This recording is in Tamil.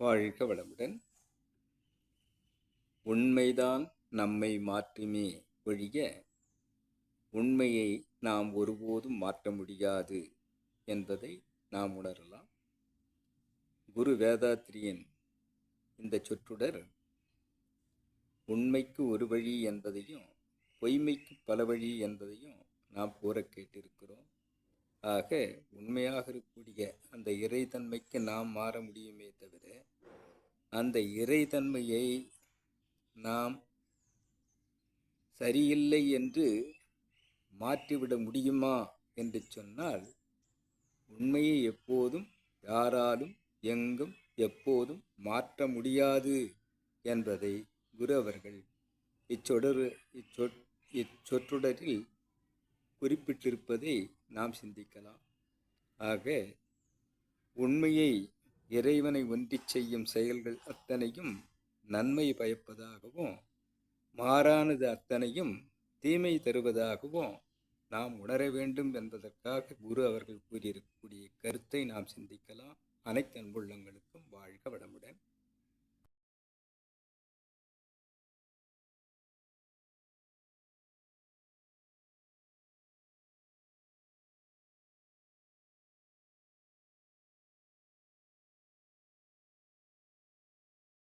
வாழ்க வளமுடன். உண்மைதான் நம்மை மாற்றுமே ஒழிய உண்மையை நாம் ஒருபோதும் மாற்ற முடியாது என்பதை நாம் உணரலாம். குரு வேதாத்திரியின் இந்த சொற்றொடர் உண்மைக்கு ஒரு வழி என்பதையும் பொய்மைக்கு பல வழி என்பதையும் நாம் கூற கேட்டிருக்கிறோம். ஆக உண்மையாக இருக்கக்கூடிய அந்த இறைத்தன்மைக்கு நாம் மாற முடியும் அந்த இறைத்தன்மையை நாம் சரியில்லை என்று மாற்றிவிட முடியுமா என்று சொன்னால் உண்மையை எப்போதும் யாராலும் எங்கும் எப்போதும் மாற்ற முடியாது என்பதை குரு அவர்கள் இச்சொடர் இச்சொற் இச்சொற்றொடரில் குறிப்பிட்டிருப்பதை நாம் சிந்திக்கலாம். ஆக உண்மையை இறைவனை ஒன்றிச் செய்யும் செயல்கள் அத்தனையும் நன்மை பயப்பதாகவும் மாறானது அத்தனையும் தீமை தருவதாகவும் நாம் உணர வேண்டும் என்பதற்காக குரு அவர்கள் கூறியிருக்கக்கூடிய கருத்தை நாம் சிந்திக்கலாம். அனைத்து அன்புள்ளங்களுக்கும்